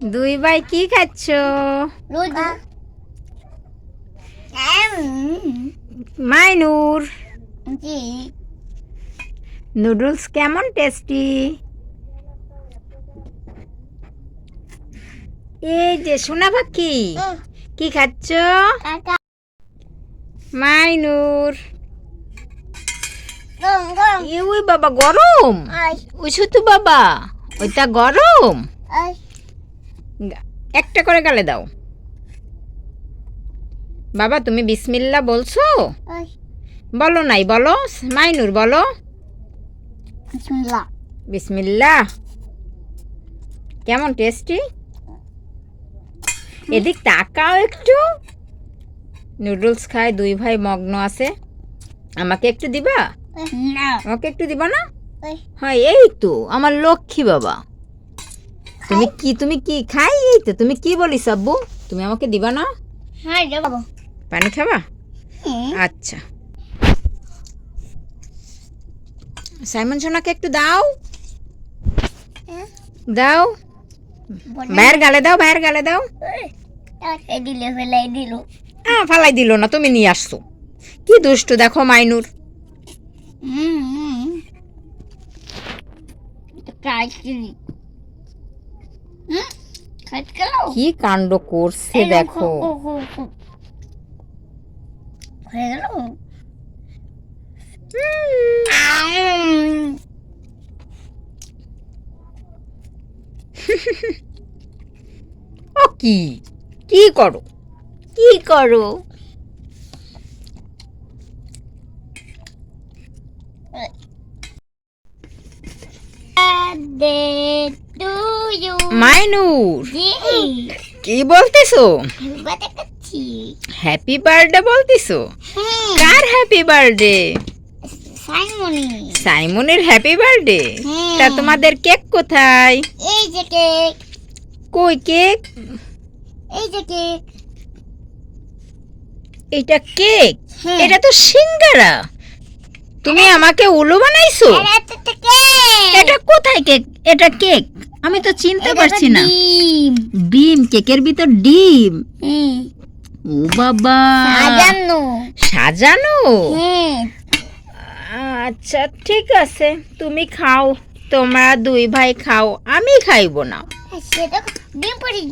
দুই ভাই কি খাচ্ছ? মাইনুর। নুডলস কেমন টেস্টি? এই যে সোনা পাখি কি খাচ্ছ? মাইনুর। ওই বাবা গরম? ওই শুধু বাবা ওইটা গরম? একটা করে গালে দাও। বাবা তুমি বিসমিল্লা বলছো? বলো নাই বলো। মাইনুর বলো। বিসমিল্লা। কেমন টেস্টি এদিক তাকাও একটু। নুডলস খায় দুই ভাই মগ্ন আছে। আমাকে একটু দিবা? আমাকে একটু দিবা না? হ্যাঁ এই তো আমার লক্ষ্মী বাবা। তুমি কি তুমি কি খাই এই তো তুমি কি বলিস আব্বু? তুমি আমাকে দিবা না? হ্যাঁ যাব পানি খাবা? আচ্ছা। সাইমন সোনাকে একটু দাও। দাও। ভাইয়ের গালে দাও ভাইয়ের গালে দাও। দিলে ফেলাই দিল। আ ফালাই দিল না তুমি নিয়ে আসছো। কি দুষ্টু দেখো মাইনুর। হুম কি কাণ্ড করছে দেখো হয়ে গেল? ও কি? কি করো? কি করো? you. মাইনুর। কি বলতেছো? হ্যাপি বার্থডে বলতেছো? কার হ্যাপি বার্থডে সাইমনের। Happy birthday. তা তোমাদের কেক কোথায়? এই যে কেক। কই কেক? এই যে কেক। এটা কেক? হ্যাঁ। এটা তো সিঙ্গারা। তুমি আমাকে উলু বানাইছো? এটা কোথায় কেক? এটা কেক? আমি তো চিনতে পারছি না। ডিম। ডিম কেকের ভিতর ডিম? ও বাবা। সাজানো। সাজানো? আচ্ছা ঠিক আছে। তুমি খাও। তোমরা দুই ভাই খাও। আমি খাইবো না। ডিম পরি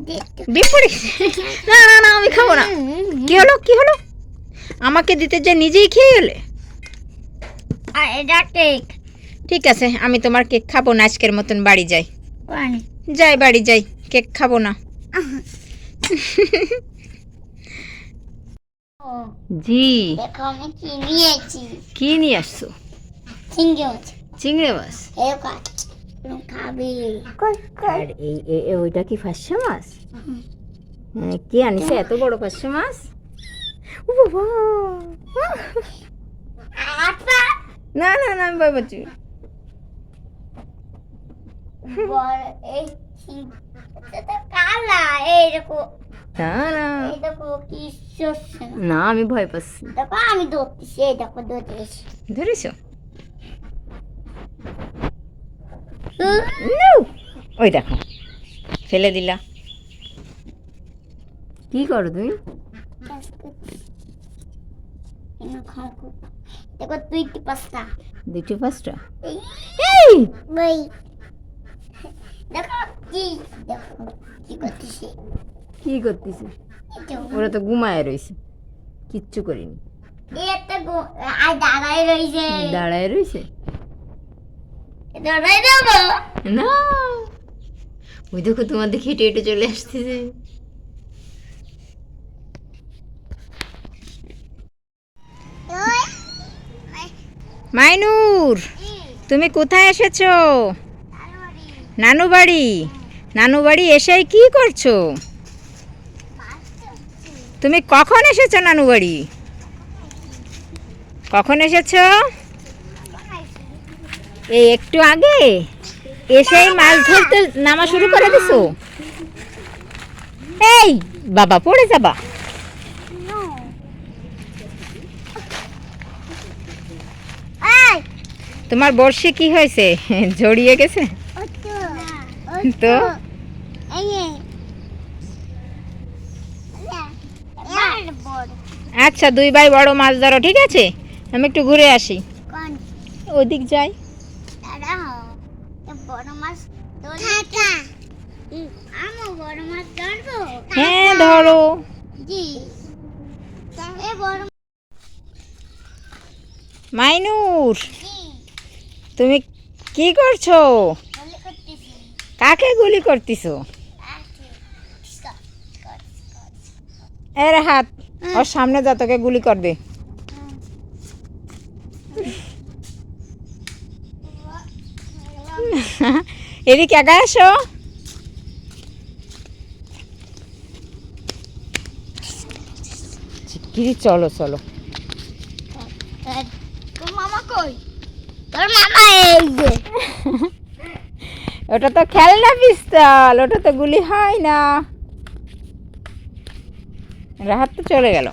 না না না আমি খাব না। কি হলো কি হলো? আমাকে দিতে যে নিজেই খেয়ে গেলে এটা কেক ঠিক আছে আমি তোমার কেক খাব না। আজকের মতন বাড়ি যাই। যাই বাড়ি যাই কেক খাব না। জি। কি নিয়ে আসছো? চিংড়ি মাছ। আর এই ওইটা কি ফাঁসা মাছ? হ্যাঁ, কে আনিছে এত বড় ফাঁসা মাছ? ও বাবা। না না না আমি বাবা এই না আমি ভয় পাচ্ছি দেখো আমি ধরতেছি এই দেখো ধরতেছি ধরেছো! ওই দেখো ফেলে দিলা কি করো তুমি দেখো দুইটি পাঁচটা দুটো পাঁচটা এই কি করতেছি ওরা তো ঘুমায় রয়েছে কিচ্ছু করিনি। দাঁড়ায় রয়েছে ওই দেখো, তোমার দেখে হেঁটে হেঁটে চলে আসতেছে। মাইনুর, তুমি কোথায় এসেছ? নানু বাড়ি নানু বাড়ি এসে কি করছ? তুমি কখন এসেছ নানু বাড়ি কখন এসেছ? এই একটু আগে? এসেই মাছ ধরতে নামা শুরু করে দিছো? এই, বাবা পড়ে যাবা। তোমার বর্ষে কি হয়েছে? জড়িয়ে গেছে? তো? আচ্ছা দুই ভাই বড় মাছ ধরো, ঠিক আছে? আমি একটু ঘুরে আসি। ওদিক যাই। হ্যাঁ ধরো। মাইনুর, তুমি কি করছ? কাকে গুলি করতেছো? আচ্ছা কর কর এর হাত ওর সামনে যা তোকে গুলি করবে। এদিকে একা আসো। শিগগিরই চলো চলো। মামা কই? তোর মামা এই যে। ওটা তো খেলনা পিস্তল ওটা তো গুলি হয় না। রাহাত তো চলে গেল।